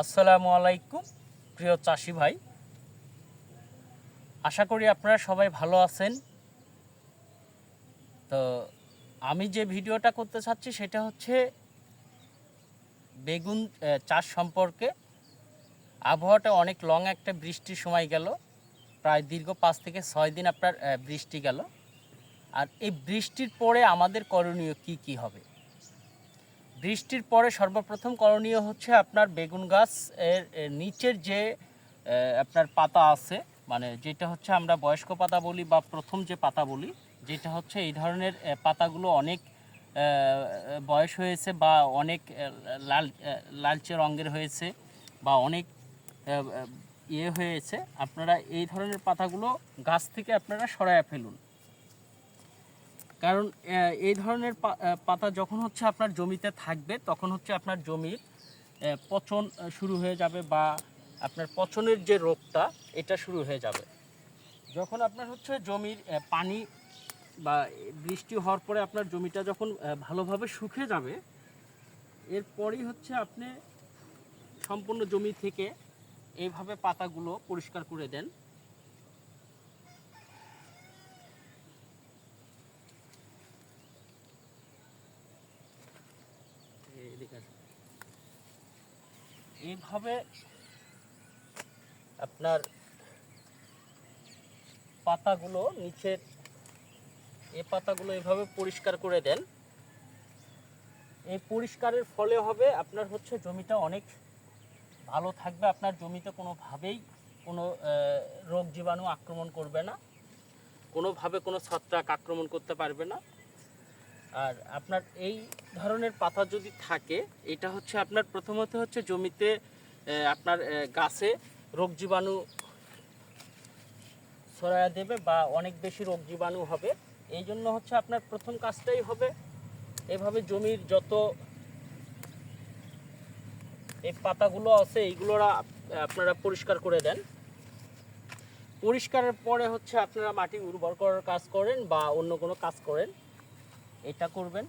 আসসালামু আলাইকুম, প্রিয় চাষি ভাই। আশা করি আপনারা সবাই ভালো আছেন। তো আমি যে ভিডিওটা করতে চাচ্ছি সেটা হচ্ছে বেগুন চাষ সম্পর্কে। আবহাওয়াটা অনেক লং একটা বৃষ্টির সময় গেল। প্রায় দীর্ঘ পাঁচ থেকে ছয় দিন আপনার বৃষ্টি গেল। আর এই বৃষ্টির পরে আমাদের করণীয় কি কি হবে? বৃষ্টির পরে সর্বপ্রথম করণীয় হচ্ছে আপনার বেগুন গাছ, এর নিচের যে আপনার পাতা আছে মানে যেটা হচ্ছে আমরা বয়স্ক পাতা বলি বা প্রথম যে পাতা বলি, যেটা হচ্ছে এই ধরনের পাতাগুলো অনেক বয়স হয়েছে বা অনেক লাল লালচে রঙের হয়েছে বা অনেক ইয়ে হয়েছে। আপনারা এই ধরনের পাতাগুলো গাছ থেকে আপনারা সরাইয়া ফেলুন। কারণ এই ধরনের পাতা যখন হচ্ছে আপনার জমিতে থাকবে, তখন হচ্ছে আপনার জমির পচন শুরু হয়ে যাবে বা আপনার পচনের যে রোগটা, এটা শুরু হয়ে যাবে। যখন আপনার হচ্ছে জমির পানি বা বৃষ্টি হওয়ার পরে আপনার জমিটা যখন ভালোভাবে শুকে যাবে, এরপরই হচ্ছে আপনি সম্পূর্ণ জমি থেকে এইভাবে পাতাগুলো পরিষ্কার করে দেন। এইভাবে আপনার পাতাগুলো নিচের এই পাতাগুলো এভাবে পরিষ্কার করে দেন। এই পরিষ্কারের ফলে হবে আপনার হচ্ছে জমিটা অনেক ভালো থাকবে। আপনার জমিতে কোনোভাবেই কোনো রোগ জীবাণু আক্রমণ করবে না। কোনোভাবে কোনো ছত্রাক আক্রমণ করতে পারবে না। আর আপনার এই ধরনের পাতা যদি থাকে, এটা হচ্ছে আপনার প্রথমত হচ্ছে জমিতে আপনার গাছে রোগ জীবাণু ছড়ায়া দেবে বা অনেক বেশি রোগ জীবাণু হবে। এই জন্য হচ্ছে আপনার প্রথম কাজটাই হবে এভাবে জমির যত এই পাতাগুলো আছে, এইগুলোরা আপনারা পরিষ্কার করে দেন। পরিষ্কারের পরে হচ্ছে আপনারা মাটি উর্বর করার কাজ করেন বা অন্য কোনো কাজ করেন। এটা করবেন।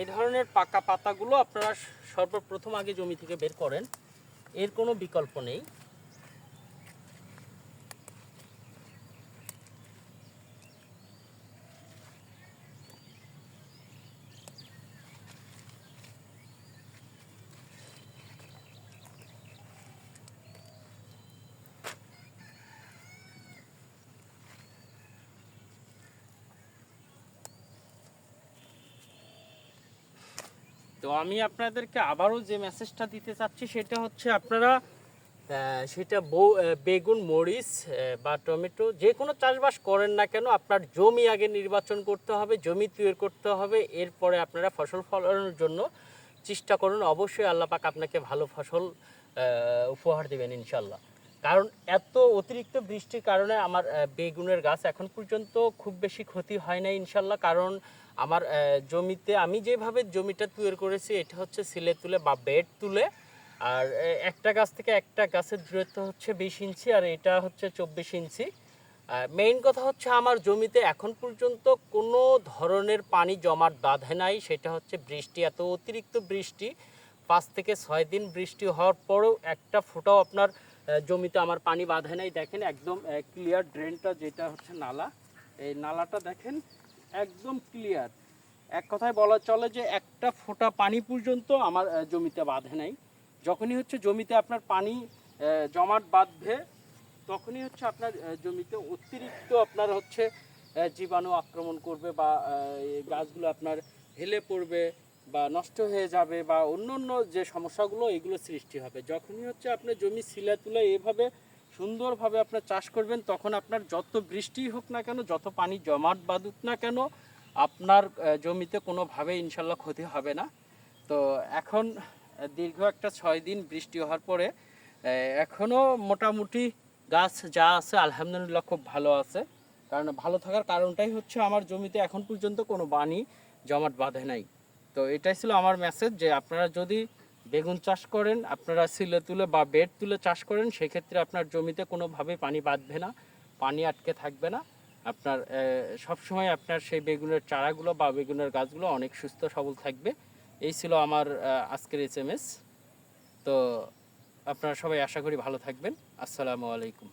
এই ধরনের পাকা পাতাগুলো আপনারা সর্বপ্রথম আগে জমি থেকে বের করেন। এর কোনো বিকল্প নেই। তো আমি আপনাদেরকে আবারও যে মেসেজটা দিতে চাচ্ছি, সেটা হচ্ছে আপনারা সেটা বেগুন, মরিচ বা টমেটো, যে কোনো চাষবাস করেন না কেন, আপনার জমি আগে নির্বাচন করতে হবে, জমি তৈরি করতে হবে, এরপরে আপনারা ফসল ফলানোর জন্য চেষ্টা করুন। অবশ্যই আল্লাহ পাক আপনাকে ভালো ফসল উপহার দেবেন ইনশাল্লাহ কারণ এত অতিরিক্ত বৃষ্টির কারণে আমার বেগুনের গাছ এখন পর্যন্ত খুব বেশি ক্ষতি হয় না ইনশাল্লাহ কারণ আমার জমিতে আমি যেভাবে জমিটা তৈরি করেছি, এটা হচ্ছে সিলে তুলে বা বেড তুলে। আর একটা গাছ থেকে একটা গাছের দূরত্ব হচ্ছে বিশ ইঞ্চি, আর এটা হচ্ছে চব্বিশ ইঞ্চি। মেইন কথা হচ্ছে আমার জমিতে এখন পর্যন্ত কোনো ধরনের পানি জমাট বাঁধে নাই, সেটা হচ্ছে বৃষ্টি, এত অতিরিক্ত বৃষ্টি। পাঁচ থেকে ছয় দিন বৃষ্টি হওয়ার পরেও একটা ফোঁটাও আপনার জমিতে আমার পানি বাঁধে নাই। দেখেন, একদম ক্লিয়ার ড্রেনটা যেটা হচ্ছে নালা, এই নালাটা দেখেন একদম ক্লিয়ার এক কথায় বলা চলে যে একটা ফোঁটা পানি পর্যন্ত আমার জমিতে বাঁধে নাই। যখনই হচ্ছে জমিতে আপনার পানি জমাট বাঁধবে, তখনই হচ্ছে আপনার জমিতে অতিরিক্ত আপনার হচ্ছে জীবাণু আক্রমণ করবে বা গাছগুলো আপনার হেলে পড়বে বা নষ্ট হয়ে যাবে বা অন্য অন্য যে সমস্যাগুলো, এগুলো সৃষ্টি হবে। যখনই হচ্ছে আপনার জমি সিলা তুলে এভাবে সুন্দরভাবে আপনার চাষ করবেন, তখন আপনার যত বৃষ্টি হোক না কেন, যত পানি জমাট বাঁধুক না কেন, আপনার জমিতে কোনোভাবে ইনশাল্লাহ ক্ষতি হবে না। তো এখন দীর্ঘ একটা ছয় দিন বৃষ্টি হওয়ার পরে এখনও মোটামুটি গাছ যা আছে, আলহামদুলিল্লাহ খুব ভালো আছে। কারণ ভালো থাকার কারণটাই হচ্ছে আমার জমিতে এখন পর্যন্ত কোনো বাণী জমাট বাঁধে নাই। তো এটাই ছিল আমার মেসেজ যে আপনারা যদি বেগুন চাষ করেন, আপনারা সিলে তুলে বা বেড তুলে চাষ করেন, সেক্ষেত্রে আপনার জমিতে কোনোভাবে পানি বাঁধবে না, পানি আটকে থাকবে না। আপনার সবসময় আপনার সেই বেগুনের চারাগুলো বা বেগুনের গাছগুলো অনেক সুস্থ সবল থাকবে। এই ছিল আমার আজকের এস এস। তো আপনারা সবাই আশা করি ভালো থাকবেন। আসসালামু আলাইকুম।